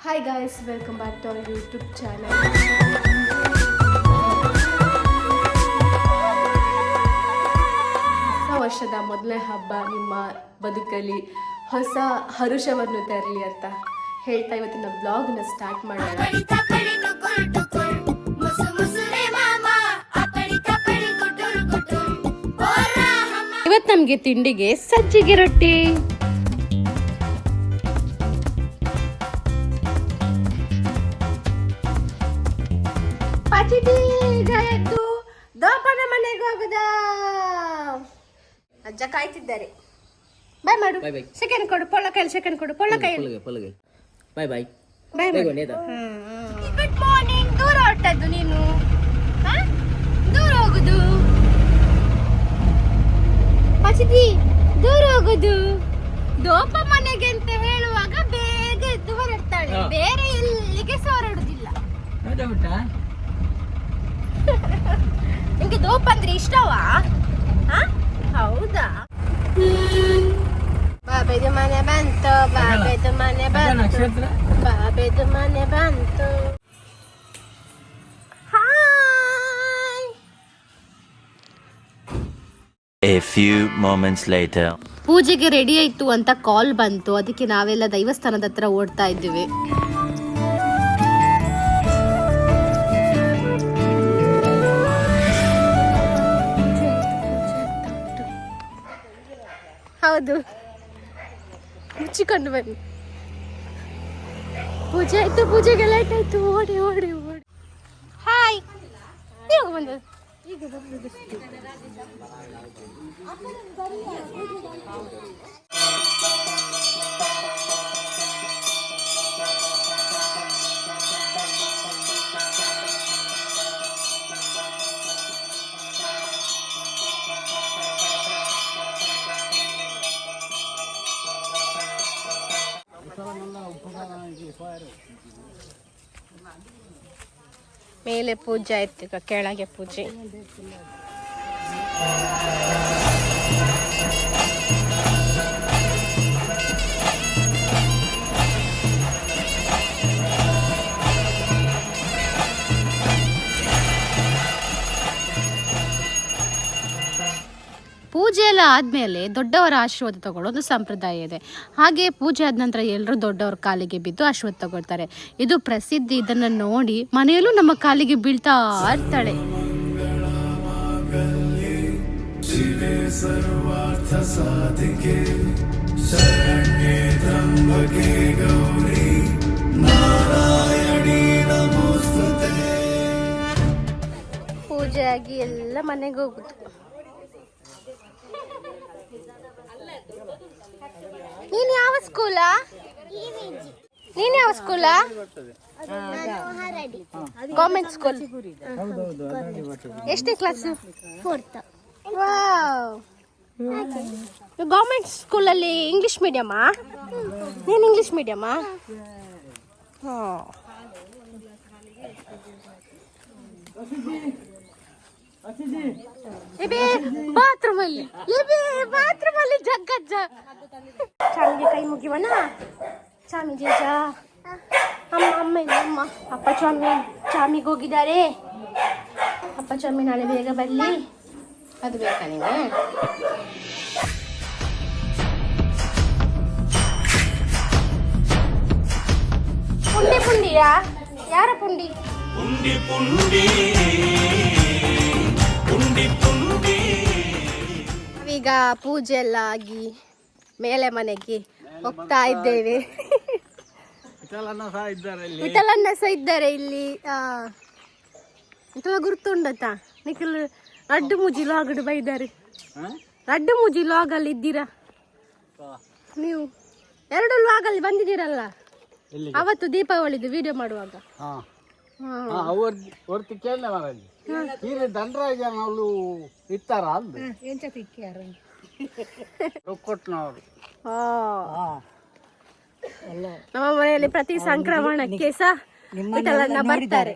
Hi guys welcome back to our YouTube channel ಹೊಸ ವರ್ಷದ ಮೊದಲನೇ ಹಬ್ಬ ನಿಮ್ಮ ಬದುಕಲ್ಲಿ ಹೊಸ ಹರುಷವನ್ನು ತರಲಿ ಅಂತ ಹೇಳ್ತಾ ಇವತ್ತಿನ ಬ್ಲಾಗ್ನ ಸ್ಟಾರ್ಟ್ ಮಾಡೋಣ. ಇವತ್ತು ನಮಗೆ ತಿಂಡಿಗೆ ಸಜ್ಜಿಗೆ ರೊಟ್ಟಿ. ದೋಪನ ಮನೆಗೆ ಹೋಗುದ? ಅಜ್ಜ ಕಾಯ್ತಿದ್ದಾರೆ. ಬಾಯ್ ಮಾಡು. ಬಾಯ್ ಬಾಯ್ ಸೆಕೆಂಡ್ ಕೊಡು ಪೊಳ್ಳ ಕೈಲಿ ಸೆಕೆಂಡ್ ಕೊಡು ಪೊಳ್ಳ ಕೈಯಲ್ಲಿ. ಪೊಲಗೆ ಕೈ ಬಾಯ್ ಬಾಯ್ ಬಾಯ್ ಗುಡ್ ಮಾರ್ನಿಂಗ್ ದೂರ ಹೊರಟದ್ದು ನೀನು? ಹ? ದೂರ ಹೋಗುದು? ಪಚಿತಿ ದೂರ ಹೋಗುದು? ದೋಪ ಮನೆಗೆ ಅಂತ ಹೇಳುವಾಗ ಬೇಗ ಎದ್ದು ಹೊರಡ್ತಾಳೆ. ಬೇರೆ ಎಲ್ಲಿಗೆ ಹೊರಡುದಿಲ್ಲ ನಿಮ್ಗೆ ದೋಪ ಅಂದ್ರೆ ಇಷ್ಟವಾ? ಹ? ಹೌದಾ? ಬಾಬೆದು ಮನೆ ಬಂತು ಬಾಬೆದು ಮನೆ ಬಂತು ಬಾಬೆದು ಮನೆ ಬಂತು. A few moments later. ಪೂಜೆಗೆ ರೆಡಿ ಆಯ್ತು ಅಂತ ಕಾಲ್ ಬಂತು. ಅದಕ್ಕೆ ನಾವೆಲ್ಲ ದೈವಸ್ಥಾನದ ಹತ್ರ ಓಡ್ತಾ ಇದ್ದೀವಿ. ಹೌದು ಮುಚ್ಚಿಕೊಂಡು ಬನ್ನಿ. ಪೂಜೆ ಆಯ್ತು, ಪೂಜೆಗೆ ಲೈಟ್ ಆಯ್ತು. ಓಡಿ ಓಡಿ ಓಡಿ. ಹಾಯ್ ಈಗ ಬಂದದ್ದು ಈಗ ಮೇಲೆ ಪೂಜೆ ಆಯ್ತು ಈಗ ಕೆಳಗೆ ಪೂಜೆ. ಪೂಜೆ ಎಲ್ಲ ಆದಮೇಲೆ ದೊಡ್ಡವರ ಆಶೀರ್ವಾದ ತಗೊಳ್ಳೋದು ಸಂಪ್ರದಾಯ ಇದೆ. ಹಾಗೆ ಪೂಜೆ ಆದ ನಂತರ ಎಲ್ಲರೂ ದೊಡ್ಡವ್ರ ಕಾಲಿಗೆ ಬಿದ್ದು ಆಶೀರ್ವಾದ ತಗೊಳ್ತಾರೆ. ಇದು ಪ್ರಸಿದ್ಧಿ. ಇದನ್ನು ನೋಡಿ ಮನೆಯಲ್ಲೂ ನಮ್ಮ ಕಾಲಿಗೆ ಬೀಳ್ತಾ ಇರ್ತಾಳೆ. ಪೂಜೆ ಆಗಿ ಎಲ್ಲ ಮನೆಗೆ ಹೋಗುದು ನೀನ್ ಯಾವ ಸ್ಕೂಲಾ ನೀನ್ ಯಾವ ಸ್ಕೂಲಾ ಗೌರ್ಮೆಂಟ್ ಸ್ಕೂಲ್ ಎಷ್ಟೇ ಕ್ಲಾಸ್ ಫೋರ್ತ್ ಗೌರ್ಮೆಂಟ್ ಸ್ಕೂಲಲ್ಲಿ ಇಂಗ್ಲಿಷ್ ಮೀಡಿಯಮ್ಮಾ ನೀನು ಇಂಗ್ಲಿಷ್ ಮೀಡಿಯಮ್ಮಾ ಹಾಂ ಎಬೆ ಬಾತ್ರೂಮ್ ಅಲ್ಲಿ ಎಬೆ ಬಾತ್ರೂಮ್ ಅಲ್ಲಿ ಜಗ್ಗಜ್ಜ. ಚಾಮಿಗೆ ಕೈ ಮುಗಿವನ ಚಾಮಿ ಜೇಜ ಅಮ್ಮ ಅಮ್ಮ ಇಲ್ಲ ಅಮ್ಮ. ಅಪ್ಪ ಚಾಮಿ ಚಾಮಿಗೆ ಹೋಗಿದ್ದಾರೆ. ಅಪ್ಪ ಚಾಮಿ ನಾಳೆ ಬೇಗ ಬರಲಿ ಅದು ಬೇಕಾ ನಿಮಗೆ ಪುಂಡಿ ಪುಂಡಿಯಾ? ಯಾರ ಪುಂಡಿ. ಈಗ ಪೂಜೆ ಎಲ್ಲ ಆಗಿ ಮೇಲೆ ಮನೆಗೆ ಹೋಗ್ತಾ ಇದ್ದೇವೆ. ಸಹ ಇದ್ದಾರೆ ಇಲ್ಲಿ. ವಿಠಲನ್ನ ಸಹ ಇದ್ದಾರೆ ಇಲ್ಲಿ. ಆ, ವಿಠಲ ಗುರ್ತುಂಡತ? ನಿಖಿಲ್ ರಡ್ಡು ಮುಜಿ ಲಾಗಡ್ ಬೈದಾರೆ. ರಡ್ಡು ಮುಜಿ ಲಾಗಲ್ಲಿ ಇದ್ದೀರಾ? ನೀವು ಎರಡು ಲಾಗಲ್ಲಿ ಬಂದಿದ್ದೀರಲ್ಲ? ಅವತ್ತು ದೀಪಾವಳಿದು ವಿಡಿಯೋ ಮಾಡುವಾಗ. ಇತ್ತಾರ ಈಗ ದಂಡರಾಜ ನಾವು ಇತ್ತಾರ ಅಂದು. ಕೊಟ್ಟನವರು. ನಮ್ಮ ಮನೆಯಲ್ಲಿ ಪ್ರತಿ ಸಂಕ್ರಮಣಕ್ಕೆ ಸಹ ಬರ್ತಾರೆ.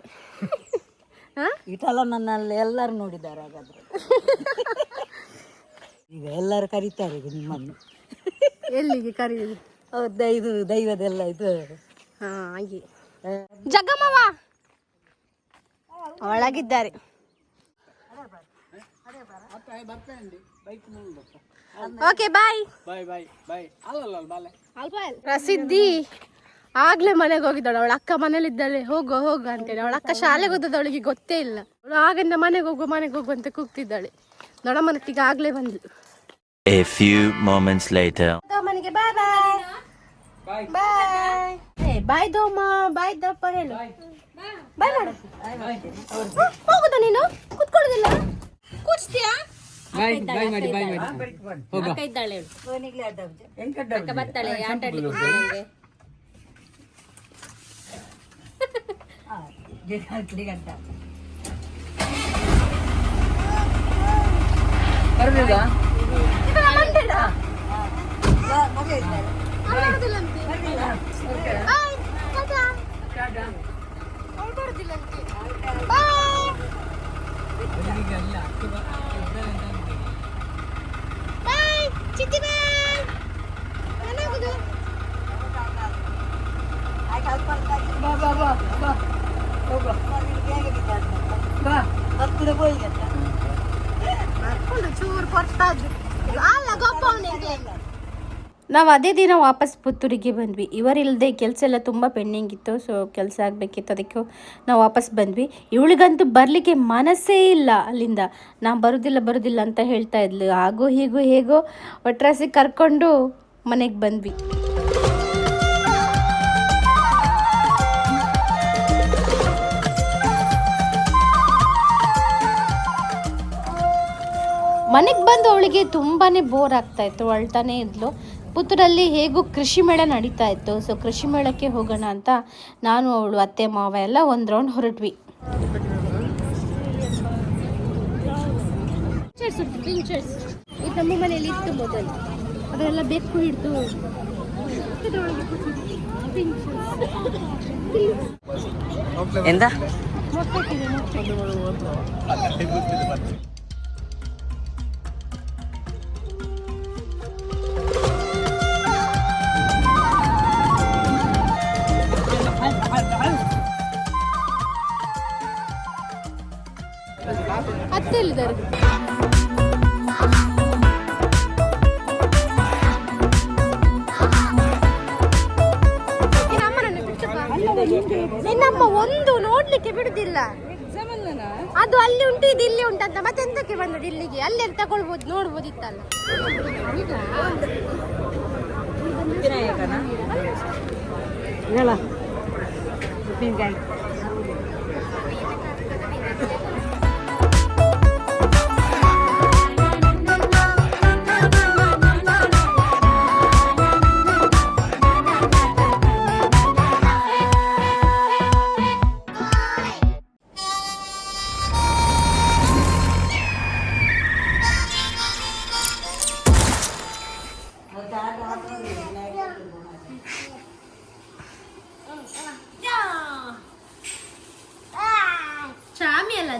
ಹಾ? ವಿಠಲನನ್ನಲ್ಲಿ ಎಲ್ಲರೂ ನೋಡಿದ್ದಾರೆ ಹಾಗಾದ್ರೆ. ಈಗ ಎಲ್ಲರೂ ಕರೀತಾರೆ ಈಗ ನಿಮ್ಮನ್ನು. ಎಲ್ಲಿಗೆ ಕರೆಯುದು ಹೌದು ಇದು ದೈವದೆಲ್ಲ ಇದು. ಹಾ ಹಾಗೆ. ಜಗಮ್ಮವ ಒಳಗಿದ್ದಾರೆ. ಓಕೆ ಬಾಯ್ ಬಾಯ್ ಬಾಯ್ ಬಾಯ್ ಅಲ್ಲಲ್ಲ ಬಾಲೆ. ಪ್ರಸಿದ್ಧಿ ಆಗ್ಲೇ ಮನೆಗೆ ಹೋಗಿದ್ದಾಳೆ. ಅವಳ ಅಕ್ಕ ಮನೇಲಿದ್ದಾಳೆ. ಹೋಗು ಹೋಗು ಅಂತೇಳಿ. ಅವಳ ಅಕ್ಕ ಶಾಲೆಗೆ ಹೋದದ್ದು ಅವಳಿಗೆ ಗೊತ್ತೇ ಇಲ್ಲ. ಅವಳು ಆಗಿಂದ ಮನೆಗೆ ಹೋಗು ಮನೆಗೆ ಹೋಗು ಅಂತ ಕೂಗ್ತಿದ್ದಾಳೆ. ದೊಡ್ಡಮ್ಮನಟ್ಟಿಗೆ ಆಗ್ಲೇ ಬಂದ್ಲು. A few moments later. ಮನೆಗೆ ಬಾಯ್ ಬಾಯ್ ಬಾಯ್ ಬಾಯ್ ದೋಮ ಬಾಯ್ ದಪ್ಪ ಹೇಳು. ಬಾಯ್ ಮಾಡು. ಹೋಗುದ ನೀನು? ಕುತ್ಕೊಳ್ಳೋದಿಲ್ಲ? ಕೂಚ್ತೀಯಾ? ಬಾಯ್ ಬಾಯ್ ಮಾಡಿ ಬಾಯ್ ಮಾಡಿ. ಹೋಗ ಇದು ಮಂಡೆಡ? ಅವ್ಳು ಬರುದಿಲ್ಲಂತೆ. ಬಾಯ್, ಟಾಟಾ. ಅವ್ಳು ಬರುದಿಲ್ಲಂತೆ. ಬಾಯ್. ಬಾಯ್, ನಾವು ಅದೇ ದಿನ ವಾಪಸ್ ಪುತ್ತೂರಿಗೆ ಬಂದ್ವಿ. ಇವರಿಲ್ಲದೆ ಕೆಲಸ ಎಲ್ಲ ತುಂಬ ಪೆಂಡಿಂಗ್ ಇತ್ತು ಸೊ ಕೆಲಸ ಆಗಬೇಕಿತ್ತು, ಅದಕ್ಕೆ ನಾವು ವಾಪಸ್ ಬಂದ್ವಿ. ಇವಳಿಗಂತೂ ಬರಲಿಕ್ಕೆ ಮನಸ್ಸೇ ಇಲ್ಲ ಅಲ್ಲಿಂದ. ನಾನು ಬರೋದಿಲ್ಲ ಬರೋದಿಲ್ಲ ಅಂತ ಹೇಳ್ತಾ ಇದ್ಲು. ಹಾಗೂ ಹೀಗೂ, ಹೇಗೋ ಒಟ್ರಾಸಿ ಕರ್ಕೊಂಡು ಮನೆಗೆ ಬಂದ್ವಿ. ಮನೆಗೆ ಬಂದು ಅವಳಿಗೆ ತುಂಬಾ ಬೋರ್ ಆಗ್ತಾ ಇತ್ತು. ಅಳ್ತಾನೆ ಇದ್ಲು. ಪುತ್ತೂರಲ್ಲಿ ಹೇಗೂ ಕೃಷಿ ಮೇಳ ನಡೀತಾ ಇತ್ತು. ಸೊ ಕೃಷಿ ಮೇಳಕ್ಕೆ ಹೋಗೋಣ ಅಂತ ನಾನು ಅವಳು ಅತ್ತೆ ಮಾವ ಎಲ್ಲ ಒಂದು ರೌಂಡ್ ಹೊರಟ್ವಿ. ಇದು ನಮ್ಮ ಮನೆಯಲ್ಲಿ ಇತ್ತು ಮೊದಲು. ಅದೆಲ್ಲ ಬೆಕ್ಕು ಹಿಡಿದು ಎಂತ ಅತ್ತೆ ಎಲ್ಲಿದ್ದಾರೆ? ನಿನ್ನಮ್ಮ ಒಂದು ನೋಡ್ಲಿಕ್ಕೆ ಬಿಡುದಿಲ್ಲ. ಅದು ಅಲ್ಲಿ ಉಂಟು, ಇದು ಇಲ್ಲಿ ಉಂಟಂತ ಮತ್ತೆ ಎಂತಕ್ಕೆ ಬಂದದ್ದು ಇಲ್ಲಿಗೆ ಅಲ್ಲಿ ಅಂತ ತಗೊಳ್ಬೋದು, ನೋಡ್ಬೋದಿತ್ತಲ್ಲ. ಹೇಳ.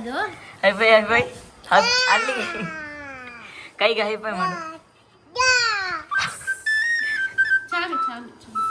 ಉಪ್ಪಿನಕಾಯಿ ಚಾಮಿ ಅಲ್ಲ ಅದು ಹೈಫೈ ಹೈಫೈ ಅಲ್ಲಿ. ಕೈಗೆ ಹೈಫೈ ಮಾಡು. ಚಾಮಿ ಚಾಮಿ ಚಾಮಿ